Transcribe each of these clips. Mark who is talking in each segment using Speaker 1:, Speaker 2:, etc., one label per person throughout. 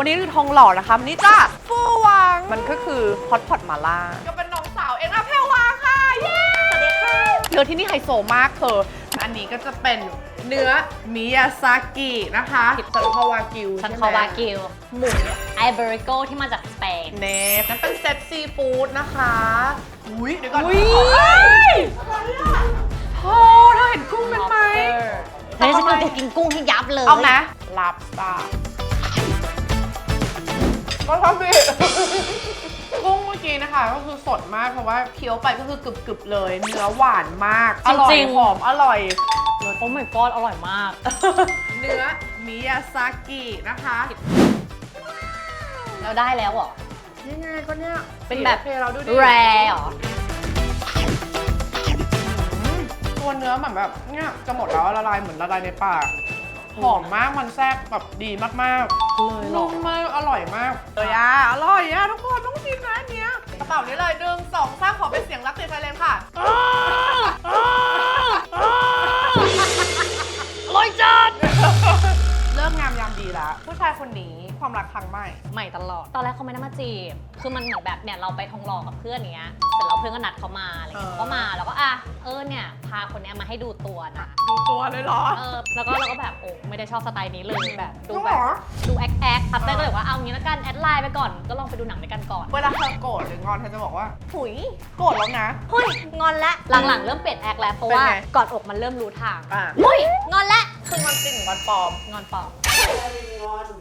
Speaker 1: วันนี้คือทองหล่อนะคะวันนี้จ้าฟูหวัง มันก็คือฮอตพอตมาล่าก็เป็นน้องสาวเอ็นอาเพลวาค่ะ เย้สวัสดีค่ะเนื้อที่นี่ไฮโซมากเธอ อันนี้ก็จะเป็นเนื้อมิยาซากินะคะซันคาวากิว
Speaker 2: ซัน
Speaker 1: ใช่ไหม
Speaker 2: คาวากิวหมูไอเบริโกที่มาจากสเปน
Speaker 1: เนฟนั่นเป็นเซตซีฟู้ดนะคะ อุ้ยเดี๋ยวก่อน
Speaker 2: อุ๊ย
Speaker 1: โอ้เธอเห็นกุ้งเป็นไหม
Speaker 2: เฮ้ยฉันจะกินกุ้งให้ยับเลย
Speaker 1: เอาไหมลับตา ก็ชอบดิกุ้งเมื่อกี้นะคะ ก็คือสดมากเพราะว่าเคี้ยวไปก็คือกรึบๆเลย เนื้อหวานมาก อร่อยหอมอร่อย
Speaker 2: โอ้ my god อร่อยมาก
Speaker 1: เนื้อมิยาซากินะคะ
Speaker 2: เราได้แล้วเหรอ
Speaker 1: นี่ไงก็เนี่ย
Speaker 2: เป็นแบบ
Speaker 1: โอเคเราดูดิ
Speaker 2: แรเหรอ
Speaker 1: อืมตัวเนื้อเหมือนแบบเนี่ยจะหมดแล้วละลายเหมือนละลายในปาก หอมมากมันแทรกแบบดีมากๆนุ่มมากอร่อยมากเลยอะอร่อยอะทุกคนต้องชิมนะอันเนี้ยกระเป๋านี้เลยหนึ่งสองสามขอเป็นเสียงรักเสียงไซเลนค่ะายคนนี้ความรักครั้งใหม่
Speaker 2: ใหม่ตลอด ตอนแรกเขาไม่ได้มาจีบ คือมันเหมือนแบบเนี่ยเราไปทองหล่อกับเพื่อนเนี้ย เสร็จแล้วเพื่อนก็นัดเขามาอะไรเงี้ย
Speaker 1: เออ
Speaker 2: เขาก็มาแล้วก็อะเออเนี่ยพาคนเนี้ยมาให้ดูตัวนะ
Speaker 1: ดูตัวเลยเหรอ
Speaker 2: เออแล้วก็เราก็แบบโอ้ไม่ได้ชอบสไตล์นี้เลยแบบดู
Speaker 1: จริง
Speaker 2: แบ
Speaker 1: เหร
Speaker 2: บ
Speaker 1: อ
Speaker 2: ดูแอคแอคพับเต้ก็เลยว่าเอางี้แล้วกันแอดไลน์ไปก่อนก็ลองไปดูหนังด้วยกันก่อน
Speaker 1: เวลาเธอโกรธหรืองอนเธอจะบอกว่าหุยโกรธแล้วนะ
Speaker 2: เฮ้ยงอนละหลังๆเริ่มเปลี่ยนแอคแล้วเพราะว่า
Speaker 1: เป็นไง
Speaker 2: ก่อนอกมันเริ่มรู้ทาง
Speaker 1: อะ
Speaker 2: เฮ้ยงอนละ
Speaker 1: คืองอนจริงหรืองอนปลอม
Speaker 2: งอนปล อม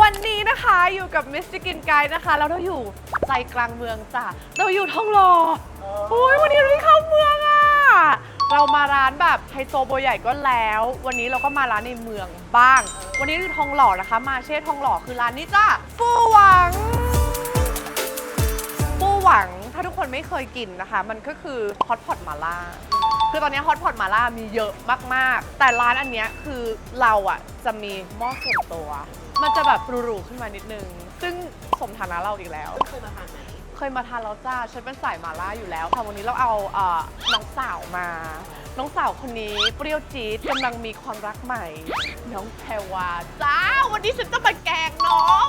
Speaker 1: วันนี้นะคะอยู่กับมิสติกินไกด์นะคะ แล้วเราอยู่ใจกลางเมืองจ้ะเราอยู่ทองหล่อโอ้ยวันนี้เราไม่เข้าเมืองอะ เรามาร้านแบบไฮโซโบใหญ่ก็แล้ว วันนี้เราก็มาร้านในเมืองบ้าง วันนี้คือทองหล่อนะคะ มาเช่ทองหล่อคือร้านนี้จ้ะฟูหวัง ปูหวัง ถ้าทุกคนไม่เคยกินนะคะ มันก็คือฮอตพอตมาล่าคือตอนนี้ฮอตพอตมาล่ามีเยอะมากๆ แต่ร้านอันเนี้ยคือเราอะจะมีหม้อส่วนตัว มันจะแบบหรูๆขึ้นมานิดนึง ซึ่งสมฐานะเราอีกแล้ว เคยมาทานไหมเคยมาทานแล้วจ้าฉันเป็นสายมาล่าอยู่แล้วค่ะวันนี้เราเอาเอ่อน้องสาวมา น้องสาวคนนี้เปรี้ยวจี๊ดกำลังมีความรักใหม่ น้องแพรวาจ้า วันนี้ฉันจะมาแกล้งน้อง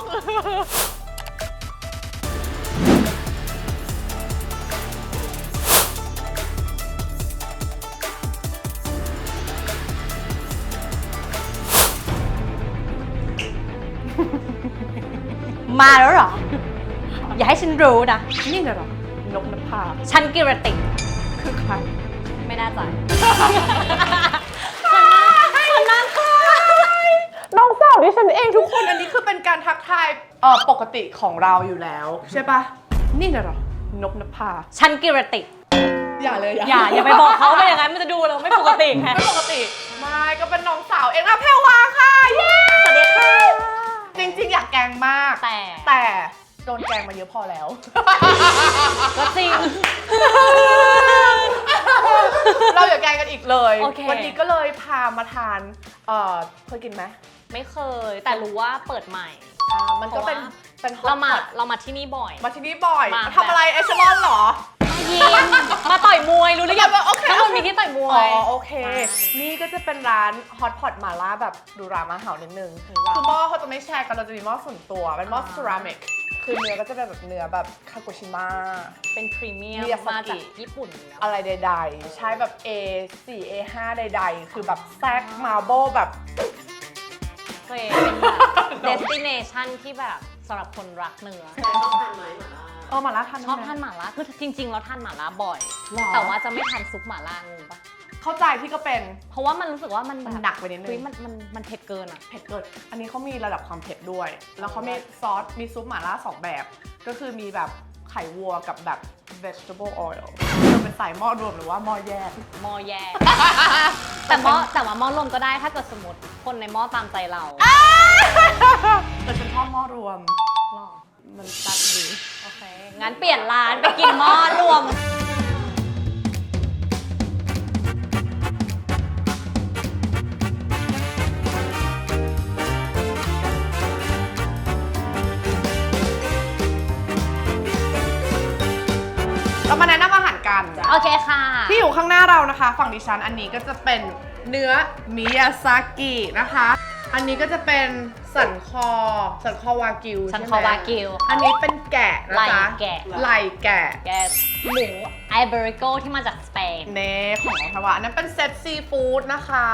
Speaker 2: มาแล้วเหรอ อย่าให้ฉันรู้นะ
Speaker 1: นี่นะเหรอนกนภา
Speaker 2: ฉันกิรติ
Speaker 1: คือใคร
Speaker 2: ไม่น่าใจฉันนั่งค่ะ
Speaker 1: น้องสาวดิฉันเองทุกคนอันนี้คือเป็นการทักทายเอ่อปกติของเราอยู่แล้ว ใช่ปะนี่นะเหรอนกนภา
Speaker 2: ฉันกิรติ
Speaker 1: อย่าเลย
Speaker 2: อย่าอย่าไปบอกเขาไปอย่างนั้นมันจะดูเราไม่ปกติไง
Speaker 1: ไม่ปกติไม่ก็เป็นน้องสาวเองอะแพรวาค่ะเย้
Speaker 2: สวัสดีค่ะ
Speaker 1: จ ริงๆ อยากแกล้งมาก
Speaker 2: แต่
Speaker 1: แต่โดนแกล้งมาเยอะพอแล้ว
Speaker 2: ก็จริง
Speaker 1: เราอย่าแกล้งกันอีกเลย
Speaker 2: โอเค
Speaker 1: วันนี้ก็เลยพามาทานเอ่อเคยกินไหม
Speaker 2: ไม่เคย แต่รู้ว่าเปิดใหม่
Speaker 1: อ่ามันก็เป็นเป็น hot
Speaker 2: เรามา
Speaker 1: pot
Speaker 2: เรามาที่นี่บ่อย
Speaker 1: มาที่นี่บ่อย
Speaker 2: มา
Speaker 1: ทำอะไรเอชลอนเหรอ
Speaker 2: มายิมมาต่อยมวยรู้หรือยัง
Speaker 1: โอเค
Speaker 2: ทั้งหมดมีที่ต่อยมว
Speaker 1: อ๋
Speaker 2: ย
Speaker 1: อโอเค
Speaker 2: ใช่
Speaker 1: นี่ก็จะเป็นร้านฮอตพอตมาล่าแบบดูรามาเห่านิดนึงคือหม้อเขาจะไม่แชร์กันเราจะมีหม้อส่วนตัวเป็นหม้อ
Speaker 2: อ่า
Speaker 1: เซรามิกคือเนื้อก็จะเป็นแบบเนื้อแบบคาโกชิมะ
Speaker 2: เป็นพรีเมียม
Speaker 1: มิยาซากิ
Speaker 2: มาจากญี่ปุ่นอยู่แล้ว
Speaker 1: อะไรใดๆ ใช้แบบ A 4 A 5ใดๆ คือแบบแซกมาโบแบบ
Speaker 2: เคยเป็นแบบ destination ที่แบบ สำหรับคนรักเนื้อ
Speaker 1: เออมาล่าทาน
Speaker 2: ชอบ
Speaker 1: ได้ไหม
Speaker 2: ทานหม่าล่าคือจริงๆเราทานหม่าล่าบ่อย
Speaker 1: หรอ
Speaker 2: แต่ว่าจะไม่ทานซุปหม่าล่างงปะ
Speaker 1: เข้าใจพี่ก็เป็น
Speaker 2: เพราะว่ามันรู้สึกว่ามัน
Speaker 1: มัน
Speaker 2: แบบ
Speaker 1: หนักไปนิดนึ
Speaker 2: เฮ้ย
Speaker 1: ง
Speaker 2: มันมันมันเผ็ดเกินอะ
Speaker 1: เผ็ดเกิน อันนี้เขามีระดับความเผ็ดด้วย แล้วเขามีซอสมีซุปหม่าล่าสองแบบ ก็คือมีแบบไข่วัวกับแบบ vegetable oil เราเป็นสายหม้อรวมหรือว่าหม้อแยก
Speaker 2: หม้อแย่ แต่หม้อแต่ว่าหม้อลมก็ได้ถ้าเกิดสมมติคนในหม้อตามใจเรา
Speaker 1: แต่ฉันชอบหม้อรวม
Speaker 2: หรอ
Speaker 1: มันตัดดี
Speaker 2: โอเค งั้นเปลี่ยนร้านไปกินหม้อรวม โอเคค่ะ
Speaker 1: ที่อยู่ข้างหน้าเรานะคะ ฝั่งดิฉันอันนี้ก็จะเป็นเนื้อมิยาซากินะคะ อันนี้ก็จะเป็นสันคอสันคอวากิว
Speaker 2: สัน
Speaker 1: ใช่ไหม
Speaker 2: คอวากิว
Speaker 1: อันนี้เป็นแกะนะ
Speaker 2: ไหล่
Speaker 1: จ๊ะ
Speaker 2: แกะ
Speaker 1: ไหล่แกะ
Speaker 2: แกหมูไอเบริโกที่มาจากสเปน
Speaker 1: เนของน้องทวะอันนั้นเป็นเซตซีฟู้ดนะคะ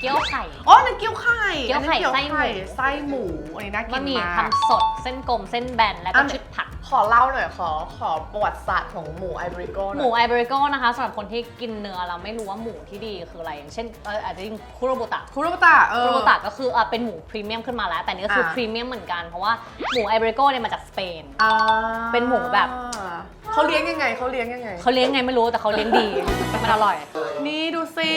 Speaker 2: เกี๊ยวไข่
Speaker 1: อ๋อนั่นเกี๊ยวไข่
Speaker 2: เกี๊ยวไข่
Speaker 1: อันนี้
Speaker 2: ไส้หมู
Speaker 1: ไส้หมูอันนี้น่ากิ
Speaker 2: บะ
Speaker 1: น
Speaker 2: หมี่
Speaker 1: มาก
Speaker 2: ทำสดเส้นกลมเส้นแบนแล้วก็
Speaker 1: อัน
Speaker 2: ชุดผัก
Speaker 1: ขอเล่าหน่อยขอขอประวัติศาสตร์ของหมูไอบริโก
Speaker 2: หมูไอเบริโกนะคะสำหรับคนที่กินเนื้อเราไม่รู้ว่าหมูที่ดีคืออะไรอย่างเช่นเอออาจจะยิงคุโรบุตะ
Speaker 1: คุโรบุตะเอ
Speaker 2: คุ
Speaker 1: อ
Speaker 2: โรบุตะก็คือเอ่อเป็นหมูพรีเมียมขึ้นมาแล้ว แต่นี่ก็คือ
Speaker 1: อ่า
Speaker 2: พรีเมียมเหมือนกันเพราะว่าหมูไอเบริโกเนี่ยมาจากสเปน
Speaker 1: อ่า
Speaker 2: เป็นหมูแบบ
Speaker 1: เขาเลี้ยงยังไงเขาเลี้ยงยังไง
Speaker 2: เขาเลี้ยงไงไม่รู้แต่เขาเลี้ยงดี มันอร่อย
Speaker 1: นี่ดูสิ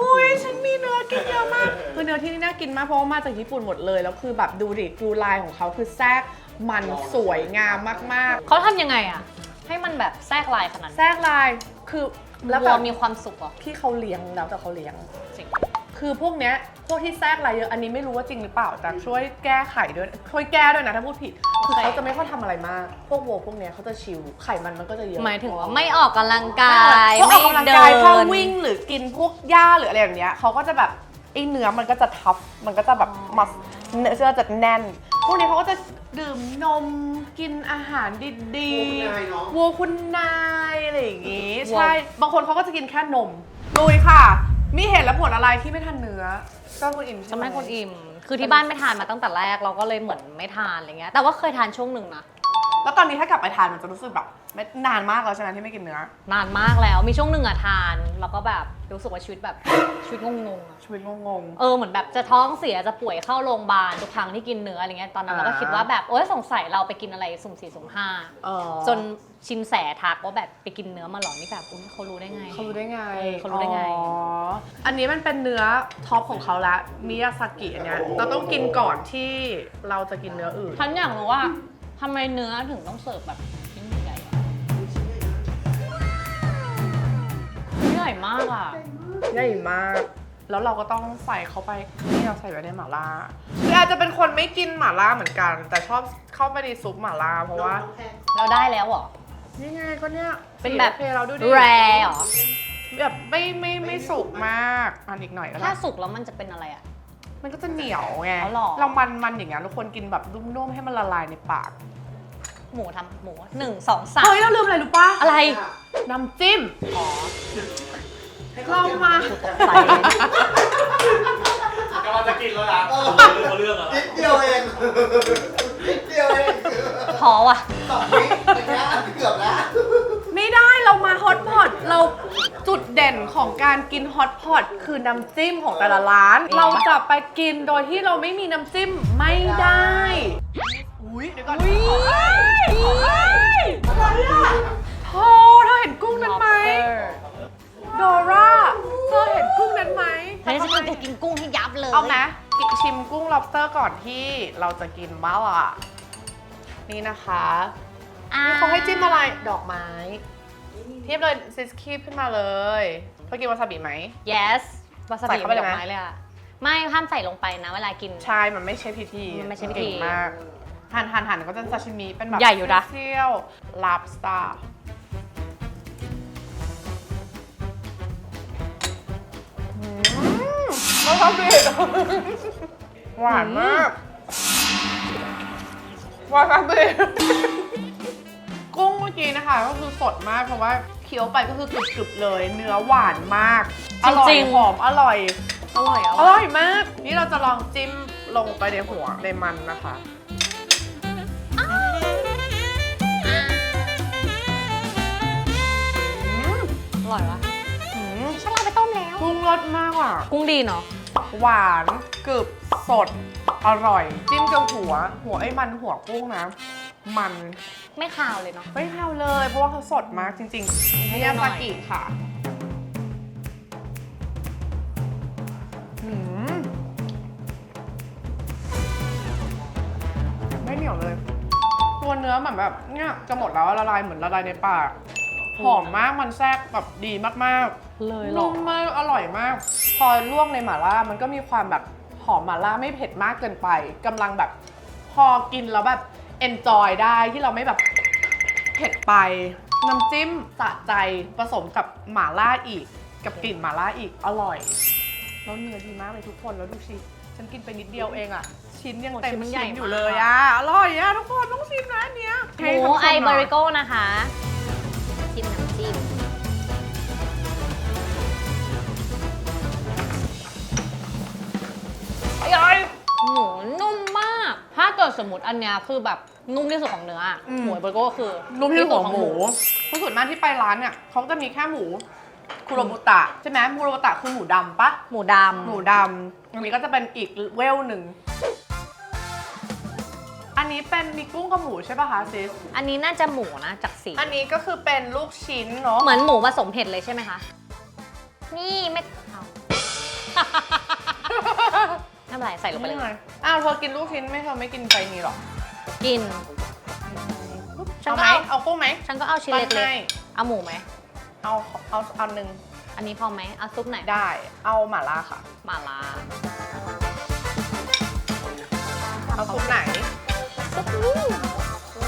Speaker 1: อุ้ยฉันมีเนื้อกินเยอะมากคือเนื้อที่นี่น่ากินมากเพราะว่ามาจากญี่ปุ่นหมดเลย แล้วคือแบบดูดิดูลายของเขาคือแทรกมันสวยงามมาก
Speaker 2: เขาทำยังไงอะให้มันแบบแทรกลายขนาด
Speaker 1: ๆ
Speaker 2: นั้น
Speaker 1: แทรกลายคือแล้ว
Speaker 2: วั
Speaker 1: แบ
Speaker 2: ว
Speaker 1: บ
Speaker 2: มีความสุขเหรอ
Speaker 1: ที่เขาเลี้ยงแล้วแต่เขาเลี้ยง
Speaker 2: จริง
Speaker 1: คือพวกเนี้ยพวกที่แทรกลายเยอะอันนี้ไม่รู้ว่าจริงหรือเปล่าแต่ช่วยแก้ไขด้วยช่วยแก้ด้วยนะถ้าพูดผิดคือเขาจะไม่ค่อยทำอะไรมาก พวกวัวพวกเนี้ยเขาจะชิลไขมันมันก็จะเยอะ
Speaker 2: หมายถึงว่าไม่ออกกำลังกาย
Speaker 1: พวกออกกำลังกาย
Speaker 2: ไม่เดิน
Speaker 1: ถ้าวิ่งหรือกินพวกหญ้าหรืออะไรแบบเนี้ยเขาก็จะแบบไอ้เนื้อมันก็จะทับมันก็จะแบบมัสเนื้อจะแน่น พวกนี้เขาก็จะดื่มนมกินอาหารดีๆวัวคุณนายอะไรอย่างงี้
Speaker 2: วัว
Speaker 1: ใช่ บางคนเขาก็จะกินแค่นมลุยค่ะ มีเหตุและผลอะไรที่ไม่ทานเนื้อก็คุณอิ่มใช่
Speaker 2: จะ
Speaker 1: ไหม
Speaker 2: ไม่คนอิ่ม คือที่บ้านไม่ทานมาตั้งแต่แรกเราก็เลยเหมือนไม่ทานอะไรเงี้ย แต่ว่าเคยทานช่วงหนึ่งนะ
Speaker 1: แล้วตอนนี้ถ้ากลับไปทานมันจะรู้สึกแบบไม่นานมากแล้วใช่ไหมที่ไม่กินเนื้อ
Speaker 2: นานมากแล้วมีช่วงหนึ่งอะทาน แล้วก็แบบรู้สึกว่าชีวิตแบบ ชีวิตงงๆอะ
Speaker 1: ชีวิตงง
Speaker 2: เออเหมือนแบบจะท้องเสียจะป่วยเข้าโรงพยาบาลทุกครั้งที่กินเนื้ออะไรเงี้ยตอนนั้นเราก็
Speaker 1: อ่า
Speaker 2: คิดว่าแบบโอ๊ยสงสัยเราไปกินอะไรสุ่มสี่สุ่มห้า
Speaker 1: ๆเออ
Speaker 2: จนชินแสทักว่าแบบไปกินเนื้อมาหรอนี่แบบอุ้ยเขารู้ได้ไง
Speaker 1: เขารู้ได้ไง
Speaker 2: เออเขารู้ได้ไง
Speaker 1: อ๋ออันนี้มันเป็นเนื้อท็อปของเขาละมิยาซากิอันเนี้ยเราต้องกินก่อนที่เราจะกินเนื้ออื่น
Speaker 2: ฉันอยากรู้ว่า ทำไมเนื้อถึงต้องเสิร์ฟแบบชิ้นใหญ่ๆอะใหญ่มากอะ
Speaker 1: ใหญ่มาก แล้วเราก็ต้องใส่เข้าไปนี่เราใส่ไว้ในหม่าล่าคืออาจจะเป็นคนไม่กินหม่าล่าเหมือนกัน แต่ชอบเข้าไปในซุปหม่าล่าเพราะว่า
Speaker 2: เราได้แล้วเหรอ
Speaker 1: นี่ไงก็เนี่ย
Speaker 2: เป็นแบบ
Speaker 1: สีโอเคเราดูดิ
Speaker 2: แรเหรอ
Speaker 1: แบบไม่ไม่ไม่สุกมากอันอีกหน่อยก็ได้
Speaker 2: ถ้าสุกแล้วมันจะเป็นอะไรอะ
Speaker 1: มันก็จะเหนียวไง
Speaker 2: อ๋อเหรอ
Speaker 1: เรามันมันอย่างเงี้ยเราควรกินแบบนุ่มๆให้มันละลายในปาก
Speaker 2: หมูทำหมูหนึ่งสองสาม
Speaker 1: เฮ้ยเราลืมอะไรรู้ปะ
Speaker 2: อะไร
Speaker 1: น้ำจิ้ม
Speaker 2: อ๋อ
Speaker 1: เรามา
Speaker 2: ตกใจ
Speaker 3: กำลังจะกินแล้วนะเขาเรื่องอะไร
Speaker 4: นิดเดียวเองนิดเดียวเอง
Speaker 2: พอว่ะ
Speaker 4: สองวิเมื่อกี้เกือบแล้ว
Speaker 1: ไม่ได้เรามาฮอตพอตเราจุดเด่นของ การกินฮอตพอตคือน้ำจิ้มของแต่ละร้าน
Speaker 2: เองปะ
Speaker 1: เราจะไปกินโดยที่เราไม่มีน้ำจิ้มไม่ได้ อุ้ยเดี๋ยวก่อนอุ้ยอะไรอะโธ่เธอเห็นกุ้งนั้นไหมโดราเธอเห็นกุ้งนั้นไหม
Speaker 2: เฮ้ยฉันจะกินกุ้งให้ยับเลย
Speaker 1: เอาไหมกินชิมกุ้ง lobster ก่อนที่เราจะกินบ้าอะ นี่นะคะ
Speaker 2: อ่า
Speaker 1: นี่เขาให้จิ้มอะไรดอกไม้เทียบเลยซิสคีบขึ้นมาเลยเธอกินวาซาบิไหม
Speaker 2: yes วาซา
Speaker 1: ใส่
Speaker 2: บิ
Speaker 1: เข้า
Speaker 2: เป็
Speaker 1: ไป
Speaker 2: น
Speaker 1: เล
Speaker 2: ด
Speaker 1: ย
Speaker 2: อ
Speaker 1: ไหม
Speaker 2: กไม้เลยอะไม่ห้ามใส่ลงไปนะ เวลากิน
Speaker 1: ใช่ มันไม่ใช่พิธี
Speaker 2: มันไม่ใช่พิธี
Speaker 1: เก่งมากหั่นหั่นหั่นก็จะซาชิมิเป็นแบบ
Speaker 2: ใหญ่อยู่นะ
Speaker 1: เซี่ยวๆ lobster อืมวาซาบิหวานมากวาซาบิกุ้งเมื่อกี้นะคะ ก็คือสดมากเพราะว่าเคี้ยวไปก็คือกรึบๆเลย เนื้อหวานมาก อร่อย
Speaker 2: จริงๆ
Speaker 1: หอมอร่อย
Speaker 2: อร่อยอะ
Speaker 1: อร่อยมาก นี่เราจะลองจิ้มลงไปในหัวในมันนะคะ อืม
Speaker 2: อร่อยวะ
Speaker 1: อืม
Speaker 2: ฉันเอาไปต้มแล้ว
Speaker 1: กุ้งรสมากอะ
Speaker 2: กุ้งดีเนาะ
Speaker 1: หวานกรึบสด อร่อย จิ้มกับหัว หัวไอ้มันหัวกุ้งนะ มัน
Speaker 2: ไม่คาวเลยเนาะ
Speaker 1: ไม่เท่าเลย เพราะว่าเขาสดมากจริงๆ
Speaker 2: ให้
Speaker 1: มิ
Speaker 2: ดู
Speaker 1: ยา
Speaker 2: หน่
Speaker 1: ซา
Speaker 2: อย
Speaker 1: กิค่ะอืมไม่เหนียวเลย ตัวเนื้อเหมือนแบบเนี่ยจะหมดแล้วละลายเหมือนละลายในปาก หอมมากมันแทรกแบบดีมากๆ
Speaker 2: เลยหรอ
Speaker 1: นุ่มมากอร่อยมาก พอลวกในหม่าล่ามันก็มีความแบบหอมหม่าล่าไม่เผ็ดมากเกินไปกำลังแบบ พอกินแล้วแบบ enjoy ได้ที่เราไม่แบบเผ็ดไป น้ำจิ้มสะใจผสมกับหม่าล่าอีก กับกลิ่นหม่าล่าอีกอร่อย แล้วเนื้อดีมากเลยทุกคนแล้วดูชิฉันกินไปนิดเดียวเองอะชิ้นยังเต็ม
Speaker 2: โอ้ชิ้นมันใหญ่
Speaker 1: ชิ้นอยู่
Speaker 2: มาก
Speaker 1: เลยอะอร่อยอะทุกคนต้องชิมนะอันเนี้ย
Speaker 2: หมูไอเบริโก้นะคะชิมน้ำจิ้มอร่อย หมูนุ่มมาก ถ้าเกิดสมมติอันเนี้ยคือแบบนุ่มที่สุดของเนื้ออะหมูไอเบริโก้คือ
Speaker 1: นุ่มที่สุดของหมูผู้ส่วนมากที่ไปร้านเนี่ยเขาจะมีแค่หมูคุโรบุตะใช่ไหมคุโรบุตะคือหมูดำปะ
Speaker 2: หมูดำ
Speaker 1: หมูดำอันนี้ก็จะเป็นอีกเวลหนึ่ง อันนี้เป็นมีกุ้งกับหมูใช่ป่ะคะซิส
Speaker 2: อันนี้น่าจะหมูนะจากสี
Speaker 1: อันนี้ก็คือเป็นลูกชิ้นเนาะ
Speaker 2: เหมือนหมูผสมเผ็ดเลยใช่ไหมคะ นี่ไม่เอา น้ำลายใส่ลงไปเลย
Speaker 1: อ้าวเธอกินลูกชิ้นไม่เธอไม่กินไฟนี้หรอ
Speaker 2: กิน ฉัน
Speaker 1: เอา
Speaker 2: ก็
Speaker 1: ไหม
Speaker 2: เอา
Speaker 1: เอากุ้งไหม
Speaker 2: ฉันก็เอาชิ้น
Speaker 1: ปั้น
Speaker 2: เล็ก
Speaker 1: ให้
Speaker 2: ๆเอาหมูไหม
Speaker 1: เอาเอาเอาหนึ่ง
Speaker 2: อันนี้พอไหมเอาซุปไหน
Speaker 1: ได้ เอาหม่าล่าค่ะ
Speaker 2: หมาลา
Speaker 1: เอาซุปไหน
Speaker 2: ซุปนี่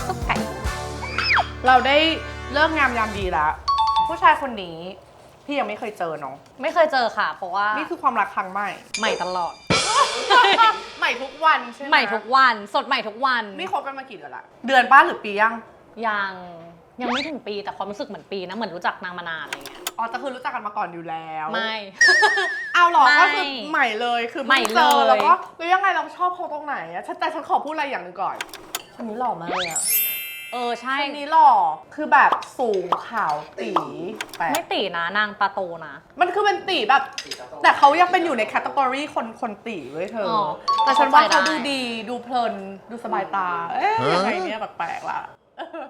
Speaker 2: ซุปไก่
Speaker 1: เราได้เลิกงามยามดีแล้ว ผู้ชายคนนี้พี่ยังไม่เคยเจอเนาะ
Speaker 2: ไม่เคยเจอค่ะ เพราะว่า
Speaker 1: นี่คือความรักครั้งใหม่
Speaker 2: ใหม่ตลอด
Speaker 1: ใหม่ทุกวันใช่ไหม
Speaker 2: ใหม่ทุกวัน สดใหม่ทุกวัน
Speaker 1: นี่คบกันมากี่เดือนละ เดือนป้าหรือปียัง
Speaker 2: ยังยังไม่ถึงปีแต่ความรู้สึกเหมือนปีนะเหมือนรู้จักนางมานานอะไรเงี้ย
Speaker 1: อ๋อแต่คือรู้จักกันมาก่อนอยู่แล้ว
Speaker 2: ไม่
Speaker 1: เอาเหรอ
Speaker 2: ไม่
Speaker 1: ก็คือใหม่เลยคือ
Speaker 2: ใหม่
Speaker 1: พิ่งเจอ
Speaker 2: เลย
Speaker 1: แล้วก็แล้วยังไงเราชอบเขาตรงไหนอะฉันแต่ฉันขอพูดอะไรอย่างหนึ่งก่อนคนนี้หล่อมากเลยอะ
Speaker 2: เออใช่
Speaker 1: คนนี้หล่อคือแบบสูงขาวตีแปล
Speaker 2: ไม่
Speaker 1: ก
Speaker 2: ตีนะนางตาโตนะ
Speaker 1: มันคือเป็นตีแบบ แต่เขายังเป็นอยู่ในแคตตากรีคนคนตีเว้ยเธออ
Speaker 2: อ
Speaker 1: แต่ฉันว่า
Speaker 2: เข้า
Speaker 1: เขา
Speaker 2: ใจได้
Speaker 1: ดูดีดูเพลินดูสบายตา เอ๊ะยังไงเนี่ยแปลกๆล่ะเออ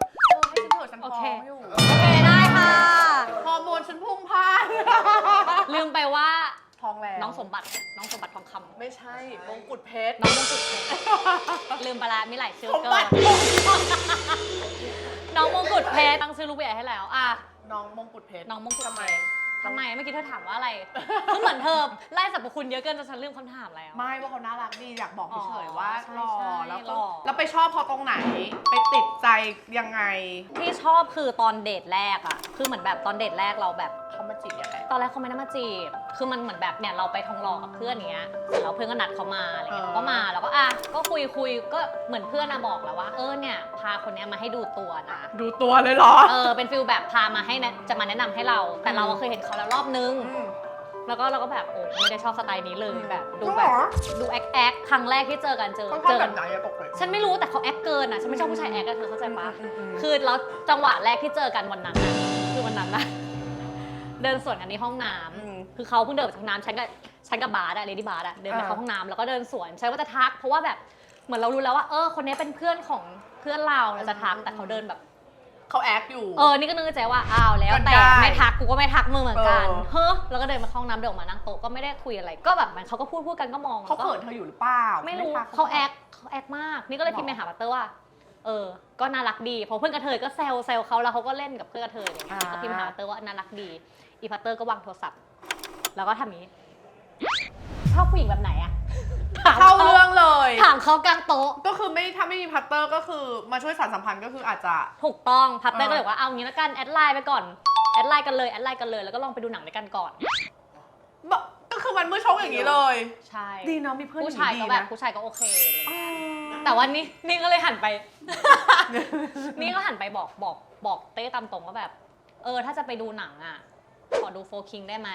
Speaker 1: ให้ฉันเถอะฉันท้องอยู่
Speaker 2: โอเคได้ค่ะ
Speaker 1: ฮอร์โมนฉันพุ่งพล่าน
Speaker 2: ลืมไปว่า
Speaker 1: ท้องแล้ว
Speaker 2: น้องสมบัติ น้องสมบัติทองคำ
Speaker 1: ไม่ใช่มงกุฎเพชร
Speaker 2: น้องมงกุฎเพชรลืมไปละมีหลายชื่อ
Speaker 1: สม
Speaker 2: เกิ
Speaker 1: บั
Speaker 2: น
Speaker 1: ติ
Speaker 2: น้องมงกุฎเพชรตั้งชื่อลูกใหญ่ให้แล้ว อะ
Speaker 1: น้องมงกุฎเพชร
Speaker 2: น้องมงกุฎ
Speaker 1: ทำไม
Speaker 2: ทำไมเมื่อกี้เธอถามว่าอะไรคือเหมือนเธอไล่สรรพคุณเยอะเกินจนฉันลืมคำถามแล้ว
Speaker 1: ไม่ว่าเขาน่ารักดีอยากบอกเฉยๆว่า
Speaker 2: ใช่
Speaker 1: หล่อ
Speaker 2: ใช่
Speaker 1: แล้ว
Speaker 2: หล่
Speaker 1: ก็
Speaker 2: อ
Speaker 1: แล้วไปชอบเขาตรงไหน ไปติดใจยังไง
Speaker 2: ที่ชอบคือตอนเดทแรกอะคือเหมือนแบบตอนเดทแรกเราแบบ
Speaker 1: เขามาจีบยังไง
Speaker 2: ตอนแรกเขาไม่ได้มาจีบ คือมันเหมือนแบบเนี่ยเราไปทองหล่อกับเพื่อนเนี้ยเสร็จแล้วเพื่อนก็นัดเขามาอะไรเงี้ย
Speaker 1: เออ
Speaker 2: เขาก็มาแล้วก็อะก็คุยคุยก็เหมือนเพื่อนนะบอกแล้วว่า เออเนี่ยพาคนเนี้ยมาให้ดูตัวนะ
Speaker 1: ดูตัวเลยเหรอ
Speaker 2: เออเป็นฟิลแบบพามาให้แนะจะมาแนะนำให้เรา แต่เราอะเคยเห็นเขาแล้วรอบนึง
Speaker 1: อืม
Speaker 2: แล้วก็เราก็แบบโอ้ไม่ได้ชอบสไตล์นี้เลย
Speaker 1: อืม
Speaker 2: แบบ ดู
Speaker 1: จริง
Speaker 2: แบ
Speaker 1: เหร
Speaker 2: บ
Speaker 1: อ
Speaker 2: ดูแอคแอคครั้งแรกที่เจอกันเจอ
Speaker 1: เขาช
Speaker 2: เจ
Speaker 1: อบ
Speaker 2: อ
Speaker 1: แบ
Speaker 2: กัน
Speaker 1: บไหนอะตกเลย
Speaker 2: ฉันไม่รู้แต่เขาแอคเกินอะฉันไม่ชอบผู้ชายแอคอะเธอเข้าใจปะ
Speaker 1: อืมอืม
Speaker 2: คือแล้วจังหวะแรกที่เจอกันวันนั้นอะคือวันนั้นอะ เดินสวนกันในห้องน้ำ
Speaker 1: อืม
Speaker 2: คือเขาเพิ่งเดินออกจากห้องน้ำฉันก็ฉันกับบาร์ดอะเลดี้บาร์ดอะเดินไป
Speaker 1: อ่า
Speaker 2: เข้าห้องน้ำแล้วก็เดินสวนฉันว่าจะทัก เพราะว่าแบบเหมือนเรารู้แล้วว่าเออคนนี้เป็นเพื่อนของเพื่อนเราเราจะทักแต่เขาเดินแบบ
Speaker 1: เขาแอคอยู่
Speaker 2: เออ นี่ก็นึกในใจว่า อ้าว แล้ว
Speaker 1: ก็
Speaker 2: แต่
Speaker 1: ได้
Speaker 2: ไม่ทัก กูก็ไม่ทักมึงเหมือนกัน
Speaker 1: เออ
Speaker 2: เฮ้อแล้วก็เดินมาเข้าห้องน้ำเดินออกมานั่งโต๊ะก็ไม่ได้คุยอะไร ก็แบบมันเขาก็พูดพูดกันก็มอง
Speaker 1: เขา
Speaker 2: ก็
Speaker 1: เขินเธออยู่หรือเปล่า
Speaker 2: ไม่รู้
Speaker 1: ทัก
Speaker 2: เขาแอคเขาแอคมาก นี่ก็เลยพิมพ์ไปหาปัตเตอร์ว่า เออ ก็น่ารักดี เพราะเพื่อนกระเทยก็แซวแซวเขาแล้วเขาก็เล่นกับเพื่อนกระเทยอะไรเงี้ยก็พิมพ์ไปหาปัตเตอร์ว่าน่ารักดี อีปัตเตอร์ก็วางโทรศัพท์ แล้วก็ทำอย่างนี้ชอบผู้หญิงแบบไหนอะถาม
Speaker 1: เข้าเรื่องเลย
Speaker 2: ถามเขากลางโต๊ะ
Speaker 1: ก็คือไม่ถ้าไม่มีพัตเตอร์ก็คือมาช่วยสานสัมพันธ์ก็คืออาจจะ
Speaker 2: ถูกต้องพัตเตอร์
Speaker 1: อ่า
Speaker 2: ก็เลยบอกว่าเอางี้แล้วกันแอดไลน์ไปก่อนแอดไลน์กันเลยแอดไลน์กันเลยแล้วก็ลองไปดูหนังด้วยกันก่อน
Speaker 1: บอกก็คือมันมือชกอย่างนี้เลย
Speaker 2: ใช่
Speaker 1: ดีเนาะมีเพื่อน
Speaker 2: ผู้ชาย
Speaker 1: ดี
Speaker 2: ก็แบบ
Speaker 1: นะ
Speaker 2: ผู้ชายก็โอเคอะไรเลย
Speaker 1: อ๋อ
Speaker 2: แต่ว่านี่นี่ก็เลยหันไป นี่ก็หันไปบอกบอกบอกเต้ตามตรงว่าแบบ เออ ถ้าจะไปดูหนังอะ ขอดูโฟคิงได้ไหม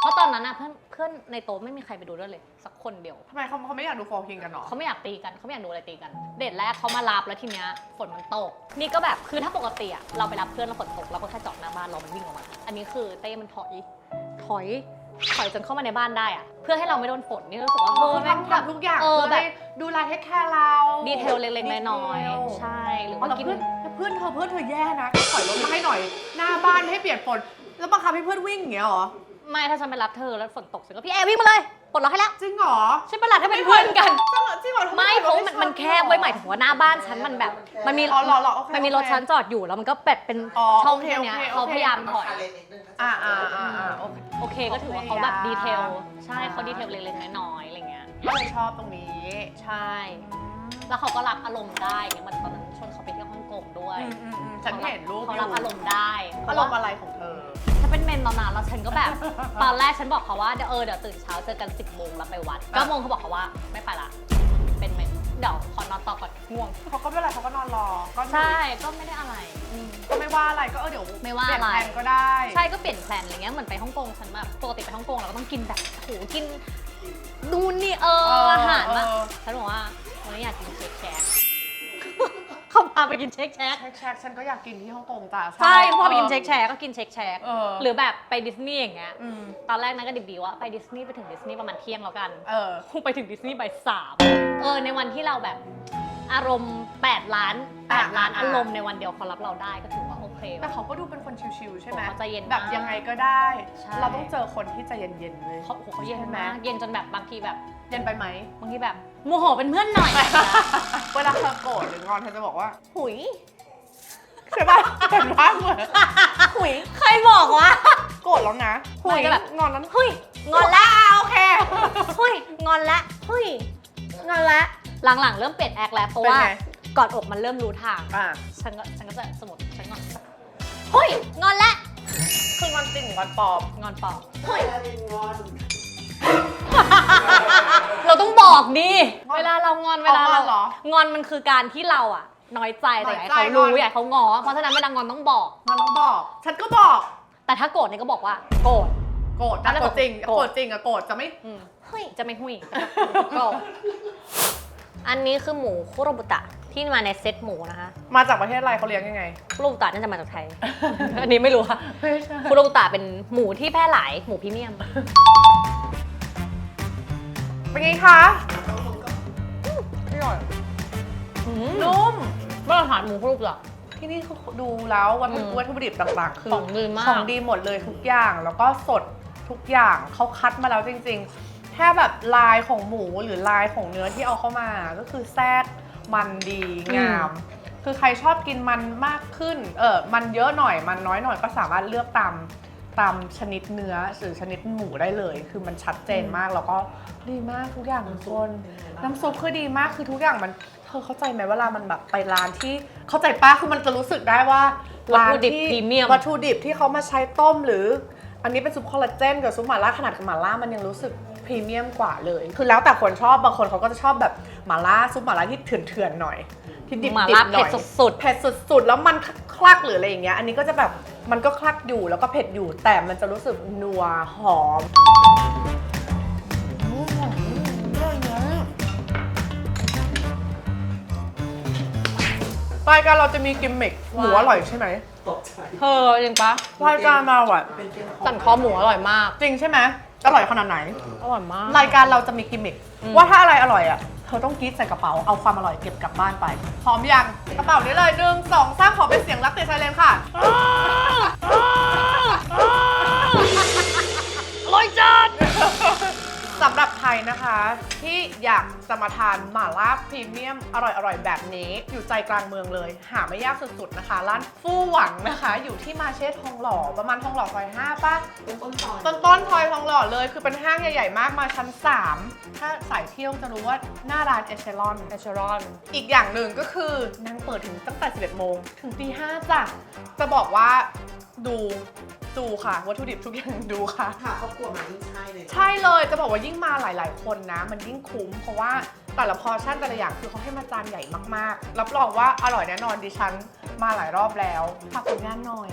Speaker 2: เพราะตอนนั้นอะเพื่อนเพื่อนในโต๊ะไม่มีใครไปดูด้วยเลย สักคนเดียว
Speaker 1: ทำไมเขาเขาไม่อยากดูโฟร์คิงกันเนาะ
Speaker 2: เขาไม่อยากตีกันเขาไม่อยากดูอะไรตีกัน เดทแรกเขามารับแล้วทีเนี้ยฝนมันตก นี่ก็แบบคือถ้าปกติอะเราไปรับเพื่อนแล้วฝนตกเราก็แค่จอดหน้าบ้านรอมันวิ่งออกมา อันนี้คือเต้มันถอย ถอย ถอยจนเข้ามาในบ้านได้อะเพื่อให้เราไม่โดนฝนนี่รู้สึกว่า
Speaker 1: เขา
Speaker 2: เออแม่ง
Speaker 1: ทำทำทุกอย่าง
Speaker 2: เออ
Speaker 1: เพื่อ
Speaker 2: แบบ
Speaker 1: ให้ดูแลเทคแคร์เรา
Speaker 2: ดีเทลเล็กๆน้อย
Speaker 1: ดีเทล
Speaker 2: ๆใช่หรือ
Speaker 1: อ๋อ
Speaker 2: ว่า
Speaker 1: แล้ว
Speaker 2: กิน
Speaker 1: เพื่อนแล้วเพื่อนเธอเพื่อนเธอแย่นะถอยรถมาให้หน่อย หน้าบ้านไม่ให้เปลี่ยนฝน แล้วบังคับให้เพื่อนวิ่งอย่างเงี้ยเหรอ
Speaker 2: ไม่ถ้าฉันไปรับเธอแล้วฝนตกฉันก็พี่แอร์วิ่งมาเลยปลดล็อกให้แล้ว
Speaker 1: จริงเหรอ
Speaker 2: ฉันไปรับให้เป็นเพื่อนกัน
Speaker 1: จริงเหรอจริงเหรอ
Speaker 2: ไม่เพราะว่ามันมันแคบไว้ยหมายถึงว่าหน้าบ้านฉันมันแบบ มันมี
Speaker 1: อ๋อเหรอเหรอโอเค
Speaker 2: มันมีรถ
Speaker 1: โอเค
Speaker 2: ฉันจอดอยู่แล้วมันก็เป็ดเป็น
Speaker 1: อ๋อ
Speaker 2: ช่อง
Speaker 1: โอเค
Speaker 2: แค่เนี้ย
Speaker 1: โอเค
Speaker 2: เขา
Speaker 1: โอเค
Speaker 2: พยายามถอย
Speaker 4: ชาเลนจ์นิดนึงนะ
Speaker 1: อ่าอ่าอ่าอ่าโอเค
Speaker 2: โอเคก็ถือว่าเขาแบบ
Speaker 1: พยายาม
Speaker 2: ดีเทล ใช่เขาดีเทลเล็กๆน้อยๆอะไรเงี้ย
Speaker 1: ก็เลยชอบตรงนี้
Speaker 2: ใช่ แล้วเขาก็รับอารมณ์ได้เนี่ยเหมันตอนนั้นชวนเขาไปเที่ยวฮ่องกงด้วย
Speaker 1: อืมอืมอืมฉันเห็นรูป
Speaker 2: เขา
Speaker 1: อ
Speaker 2: รับ
Speaker 1: ยู่
Speaker 2: อารมณ์ได้
Speaker 1: อารมณ์อะไรของเธอ
Speaker 2: ถ้าเป็นเมนตอนนั้นแล้วฉันก็แบบ ตอนแรกฉันบอกเขาว่าเดี๋ยวเออเดี๋ยวตื่นเช้าเจอกัน 10โมงแล้วไปวัด
Speaker 1: อะ
Speaker 2: 9โมงเขาบอกเขาว่าไม่ไปละ เป็นเมนเดี๋ยวขอนอนต่อก่อนง่วง
Speaker 1: เขาก็ไม่เป็นไรเขาก็นอนรอ ก็อยู่
Speaker 2: ใช่ก็ไม่ได้อะไร
Speaker 1: ก็ไม่ว่าอะไรก็เออเดี๋ยว
Speaker 2: ไม่ว่า
Speaker 1: เปลี่ยน
Speaker 2: อะไร
Speaker 1: แผนก็ได้
Speaker 2: ใช่ก็เปลี่ยนแพลนอะไรเงี้ยเหมือนไปฮ่องกงฉันแบบปกติไปฮ่องกงเราก็ต้องกินแบบโหกินนู่นนี่เออ
Speaker 1: เออ
Speaker 2: อาหารมา
Speaker 1: เออ
Speaker 2: ฉันบอกว่าวันนี้อยากกินเชคแชก เขาพาไปกินเชคแชก
Speaker 1: แช็คแช็คฉันก็อยากกินที่ฮ่องกงจ้ะ
Speaker 2: ใช่เขาพาไปกินเชคแชกก็กินเชคแชก
Speaker 1: เออ
Speaker 2: หรือแบบไปดิสนีย์อย่างเงี้ย
Speaker 1: อืม
Speaker 2: ตอนแรกนั้นก็ดิบดีว่าไปดิสนีย์ไปถึงดิสนีย์ประมาณเที่ยงแล้วกัน
Speaker 1: เออ
Speaker 2: คงไปถึงดิสนีย์บ่ายสามเออ ในวันที่เราแบบอารมณ์ 8 ล้าน
Speaker 1: อะ
Speaker 2: 8ล้าน
Speaker 1: อะ
Speaker 2: อารมณ์ในวันเดียวเขารับเราได้ก็ถือว่าโอเค
Speaker 1: แต่เขาก็ดูเป็นคนชิวๆใช่ไหม
Speaker 2: เขาใจเย็น
Speaker 1: แบบ
Speaker 2: มาก
Speaker 1: ยังไงก็ได้
Speaker 2: ใช่
Speaker 1: เราต้องเจอคนที่ใจเย็นๆเลย
Speaker 2: เขาโอ้โหเขาเย็น
Speaker 1: ใช่ไหม
Speaker 2: มากเย็นจนแบบบางทีแบบ
Speaker 1: เย็นไปไหม
Speaker 2: บางทีแบบ โมโหเป็นเพื่อนหน่อย
Speaker 1: เวลาเธอโกรธหรืองอนเธอจะบอกว่า หุยใช่ป่ะเห็นว่าเหมือนหุย
Speaker 2: ใครบอกวะ
Speaker 1: โกรธแล้วนะหุย
Speaker 2: ไม่ก็แบบ
Speaker 1: งอนแล้ว
Speaker 2: เฮ้ยงอนละ
Speaker 1: อะโอเค
Speaker 2: เฮ้ยงอนละเฮ้ยงอนละหลังๆ เริ่มเปลี่ยนแอคแล้วเพราะ
Speaker 1: เป็น
Speaker 2: ว่า
Speaker 1: ไง
Speaker 2: กอดอกมันเริ่มรู้ทาง
Speaker 1: อะ
Speaker 2: ฉันก็ฉันก็จะสมมติฉันงอนเฮ้ยงอนละ
Speaker 1: คืองอนจริงหรืองอนปลอม
Speaker 2: งอนเปล่า
Speaker 4: เฮ้ยงอน
Speaker 2: เราต้องบอกดิ
Speaker 1: งอน
Speaker 2: เวลาเรางอนเวลา
Speaker 1: เอาง
Speaker 2: เรา
Speaker 1: อนเหรอ
Speaker 2: งอนมันคือการที่เราอะน้อยใจแต่อยากให้เขา
Speaker 1: น้
Speaker 2: รู้
Speaker 1: อยใจงอน
Speaker 2: อยากให้เขางอ เพราะฉะนั้นเวลางอนต้องบอก
Speaker 1: งอนต้องบอก ฉันก็บอก
Speaker 2: แต่ถ้าโกรธเนี่ยก็บอกว่า โกรธ
Speaker 1: โกรธ
Speaker 2: แล้
Speaker 1: นะ
Speaker 2: ว
Speaker 1: โกรธจริง
Speaker 2: โกรธ
Speaker 1: โกรธจริงอะโกรธจะไม่
Speaker 2: อืมเฮ้ยจะไม่หุยโกรธอันนี้คือหมูคุโรบุตะที่มาในเซตหมูนะคะ
Speaker 1: มาจากประเทศอะไรเขาเลี้ยงยังไง
Speaker 2: คุโรบุตะน่าจะมาจากไทย อันนี้ไม่รู้ค่ะ
Speaker 1: ไม่ใช่
Speaker 2: คุโรบุตะเป็นหมูที่แพร่หลายหมูพรีเมียม
Speaker 1: เป็นไงคะอร่อยนุ่ม
Speaker 2: มาตรฐานหมูคุโรบุตะ
Speaker 1: ที่นี่คือดูแล้ววัตถุ
Speaker 2: อืม
Speaker 1: วัตถุดิบต่างๆ คือ
Speaker 2: ของดีมาก
Speaker 1: ของดีหมดเลยทุกอย่าง แล้วก็สดทุกอย่างเขาคัดมาแล้วจริงๆแค่แบบลายของหมูหรือลายของเนื้อที่เอาเข้ามา ก็คือแทรกมันดีงาม คือใครชอบกินมันมากขึ้น เออมันเยอะหน่อยมันน้อยหน่อยก็สามารถเลือกตาม ตามชนิดเนื้อหรือชนิดหมูได้เลย คือมันชัดเจนมากแล้วก็ดีมากทุกอย่างทุกคนน้ำซุปคือดีมากคือทุกอย่างมันเธอเข้าใจไหมเวลามันแบบไปร้านที่เข้าใจป้าคือมันจะรู้สึกได้ว่าร้าน
Speaker 2: วัตถุดิบ
Speaker 1: ที่
Speaker 2: พรีเมียม
Speaker 1: วัตถุดิบที่เขามาใช้ต้มหรือ อันนี้เป็นซุปคอลลาเจนกับซุปหม่าล่าขนาดกับหม่าล่ามันยังรู้สึกพรีเมียมกว่าเลย คือแล้วแต่คนชอบบางคนเขาก็จะชอบแบบหม่าล่าซุปหม่าล่าที่เถื่อนๆหน่อย ที่ดิบ
Speaker 2: หม่า
Speaker 1: ๆห
Speaker 2: ล่า
Speaker 1: น่อย
Speaker 2: เผ็ดสุด
Speaker 1: เผ็ดสุดๆ แล้วมันคลักหรืออะไรอย่างเงี้ย อันนี้ก็จะแบบมันก็คลักอยู่แล้วก็เผ็ดอยู่ แต่มันจะรู้สึกนัวหอมอืมรายการเราจะมีกิมมิคหมูอร่อยใช่ไหม
Speaker 4: ตกใจ
Speaker 2: เธอจริงปะ
Speaker 1: รายการเราอะ
Speaker 4: เป็นเกมของ
Speaker 2: สันคอหมูอร่อยมาก
Speaker 1: จริงใช่ไหมอร่อยขนาดไหน
Speaker 2: อร่อยมาก
Speaker 1: รายการเราจะมีกิมมิค
Speaker 2: อืม
Speaker 1: ว่าถ้าอะไรอร่อยอะ เธอต้องกรีดใส่กระเป๋าเอาความอร่อยเก็บกลับบ้านไป พร้อมยังกระเป๋านี้เลยหนึ่งสองสามขอเป็นเสียงรักเตะชายเลนค่ะ
Speaker 2: อร่อยจัด
Speaker 1: รับใครนะคะ ที่อยากจะมาทานหม่าล่าพรีเมียมอร่อยๆ แบบนี้ อยู่ใจกลางเมืองเลย หาไม่ยากสุดๆนะคะ ร้านฟู่หวังนะคะ อยู่ที่มาเช่ทองหล่อประมาณทองหล่อซอย5ป่ะ
Speaker 4: เป็นต้นตอน
Speaker 1: ต้นต้นๆพลอยทองหล่อเลยคือเป็นห้างใหญ่ๆ มากมาชั้น 3 ถ้าสายเที่ยวจะรู้ว่าหน้าร้านเอเชลอน
Speaker 2: เอชรอน
Speaker 1: อีกอย่างหนึ่งก็คือนางเปิดถึงตั้งแต่ 11 โมง ถึงตี5จ้ะจะบอกว่า ดูดูค่ะ วัตถุดิบทุกอย่างดูค่ะ
Speaker 4: หาครอบครัวมายิ่งใช่เลย
Speaker 1: ใช่เลยจะบอกว่ายิ่งมาหลาย ๆ คนนะ มันยิ่งคุ้มเพราะว่าแต่ละพอร์ชั่นแต่ละอย่างคือเขาให้มาจานใหญ่มากๆ รับรองว่าอร่อยแน่นอนดิฉันมาหลายรอบแล้วฝากผลงานหน่อย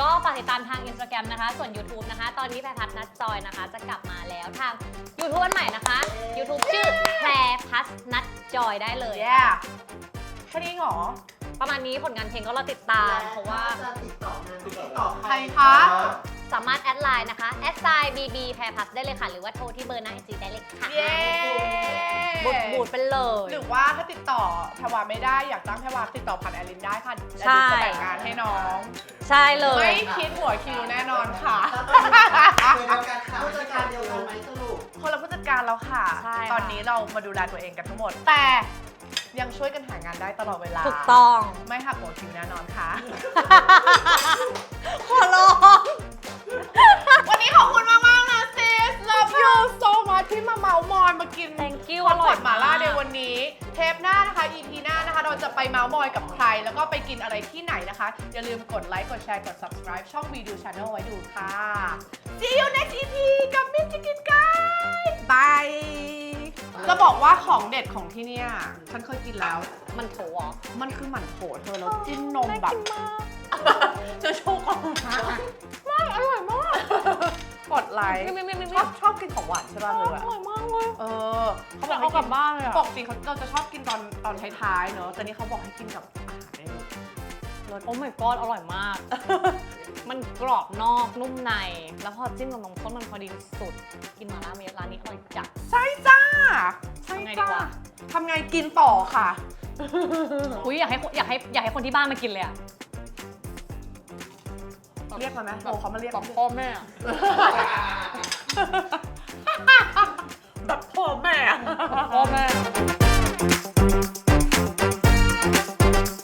Speaker 2: ก็ฝากติดตามทาง Instagram นะคะ ส่วน YouTube นะคะ ตอนนี้แพรพัฒนัดจอยนะคะ จะกลับมาแล้วทาง YouTube อันใหม่นะคะ YouTube ชื่อแพรพัฒนัดจอยได้เลย
Speaker 1: แย่แค่นี้เหรอ
Speaker 2: ประมาณนี้ผลงานเพลงก็เราติดตาม เพราะว่า
Speaker 4: จะติดต่องานติดต่อ
Speaker 1: ใครคะ
Speaker 2: สามารถแอดไลน์นะคะแอดไซน์ bb แพรพัฒได้เลยค่ะ หรือว่าโทรที่เบอร์หน้าไอจีได้เลยค่ะ
Speaker 1: เย้
Speaker 2: บูดบูดไปเลย
Speaker 1: หรือว่าถ้าติดต่อแพรวาไม่ได้อยากจ้างแพรวาติดต่อผ่านแอลินได้ค่ะแอ
Speaker 2: ใช่
Speaker 1: ลินจะแบ่งงานให้น้อง
Speaker 2: ใช่เลย
Speaker 1: ไม่คิดหัวคิวแน่นอนค่ะ
Speaker 4: เดียวกันค่ะผู้จัดการเดียวกันไหมสรุป
Speaker 1: คนละผู้จัดการแล้วค่ะ
Speaker 2: ใช่ค่ะ
Speaker 1: ตอนนี้เรามาดูแลตัวเองกันทั้งหมด แต่ ยังช่วยกันหางานได้ตลอดเวลา
Speaker 2: ถูกต้อง
Speaker 1: ไม่หักหัวคิวแน่นอนค่ะ
Speaker 2: ขอร้อง
Speaker 1: วันนี้ขอบคุณมากๆนะซิส love you so much ที่มาเมาส์มอยเมื่อกี้กิน
Speaker 2: Thank you
Speaker 1: ฮอตพอต
Speaker 2: อร่อย
Speaker 1: หมาล่ามา
Speaker 2: ก
Speaker 1: ในวันนี้ เทปหน้านะคะ EP หน้านะคะ เราจะไปเมาส์มอยกับใคร แล้วก็ไปกินอะไรที่ไหนนะคะ อย่าลืมกดไลค์ กดแชร์ กด subscribe ช่อง Video Channel ไว้ดูค่ะ See you next EP กับมิสกินกายบาย จะบอกว่าของเด็ดของที่เนี่ย ฉันเคยกินแล้ว
Speaker 2: มันโถเหรอ
Speaker 1: มันคือหมั่นโถเธอแล้วจิ้มนมแบบ
Speaker 2: น่ากินมาก
Speaker 1: จะโชว์ของไม่อร่อยมากกดไลค์
Speaker 2: ไม่ไม่ไม่ไม่
Speaker 1: ชอบชอบกินของหวานใช่ป่ะเธอ
Speaker 2: อ
Speaker 1: อะ
Speaker 2: ร่อยมากเลย
Speaker 1: เออเขาบอก
Speaker 2: เอากลับบ้านเลยอะ
Speaker 1: ปกติเขาเราจะชอบกินตอนตอนท้ายๆเนอะแต่นี่เขาบอกให้กินกับอาหารได้เลยรส
Speaker 2: โอ้ my god อร่อยมาก มันกรอบนอกนุ่มใน แล้วพอจิ้มกับนมข้นมันพอดีสุด กินมาล่าเมร้านนี้อร่อยจัด
Speaker 1: ใช่จ้า ใช่
Speaker 2: ทำไงดี
Speaker 1: จ้าวะทำไงกินต่อค่ะ
Speaker 2: อุ้ยอยากให้อยากให้อยากให้คนที่บ้านมากินเลยอะ
Speaker 1: เรียกมาไหมโอ้เขามาเรียก
Speaker 2: แบบพ่อแม่อะ
Speaker 1: แบบพ่อแม่
Speaker 2: พ่อแม่